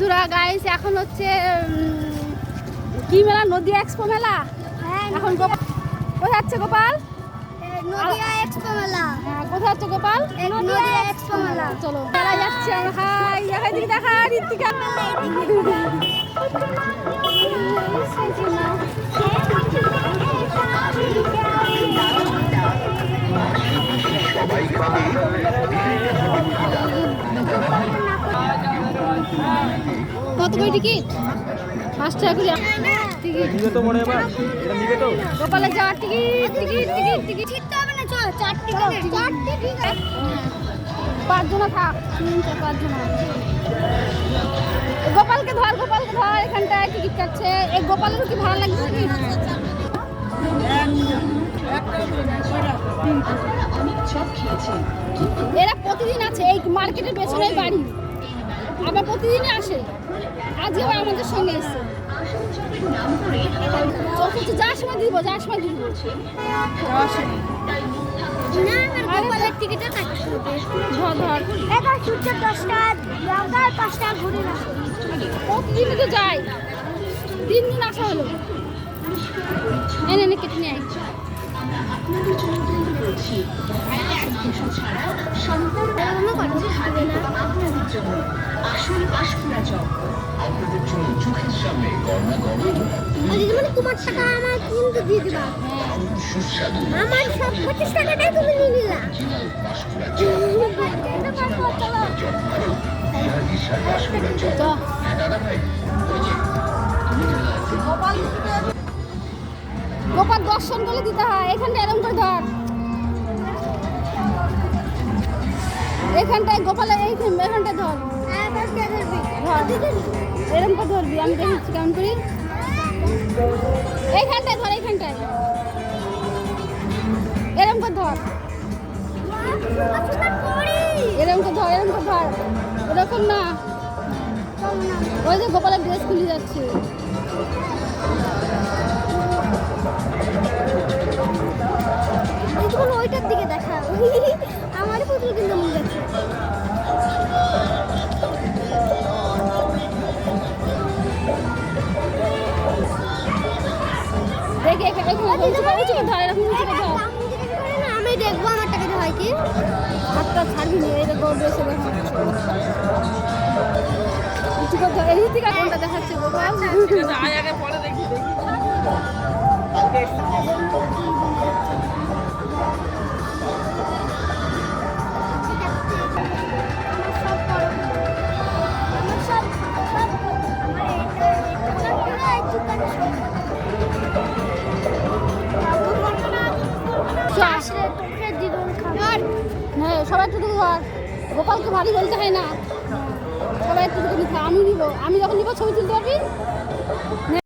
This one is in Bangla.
বন্ধুরা গাইস এখন হচ্ছে কি মেলা? নদী এক্সপো মেলা? হ্যাঁ এখন কোথায় যাচ্ছে গোপাল? নদিয়া এক্সপো মেলা। হ্যাঁ, কোথায় যাচ্ছে গোপাল? নদিয়া এক্সপো মেলা। চলো মেলা যাচ্ছে আমরা। হাই দেখাই দিকে দেখা ঋতিকা কত করে টিকিট? পাঁচ টাকা করে। টিকিট। নিবে তো মনে এবার। এটা নিবে তো। গোপালের যাওয়ার টিকিট টিকিট টিকিট টিকিট। জিততে হবে না চল চারটি চারটি ঠিক আছে পাঁচজনা থাক। তিন চার পাঁচজনা গোপালকে ধর গোপালকে ধর এখানটায় টিকিট কাটছে। এই গোপালেরও কি ভালো লাগছে কি এরা প্রতিদিন আছে এই মার্কেটের পেছনে বাড়ি। আবার প্রতিদিনই আসে। আজকে আবার আমাদের সঙ্গে এসছে। যার সময় দিব যার সময় দিব। প্রতিদিনই তো যাই তিন দিন আসা হলো। এনে এনে কেটে নিয়ে। আর দিদি মানে গোপাল দর্শন করে দিতে হয়। এখানটা এরম করে ধর। এখানটায় গোপালের এই এখানটায় ধর। ধর। এরম করে ধরবি আমি দেখেছি কেমন করি? এইখানটায় ধর এইখানটায়। এরম করে ধর। এরম করে ধর এরম করে ধর। এরকম না। ওই যে গোপালের ড্রেস খুলে যাচ্ছে। ওইটার দিকে দেখা। আমার পুতুল কিন্তু দেখে এখানে ধর আমি দেখব আমার টাকা হয় কি। হাতটা ছাড়বি না এই দেখো ড্রেসে দেখা উঁচু করে এই থেকে কোনটা দেখাচ্ছে গোপাল দেখি সবাই একটু ঘর গোপালকে ভারী বলতে হয় না। সবাই একটু নিতে আমি নিব। আমি যখন নিব ছবি তুলতে পারবি?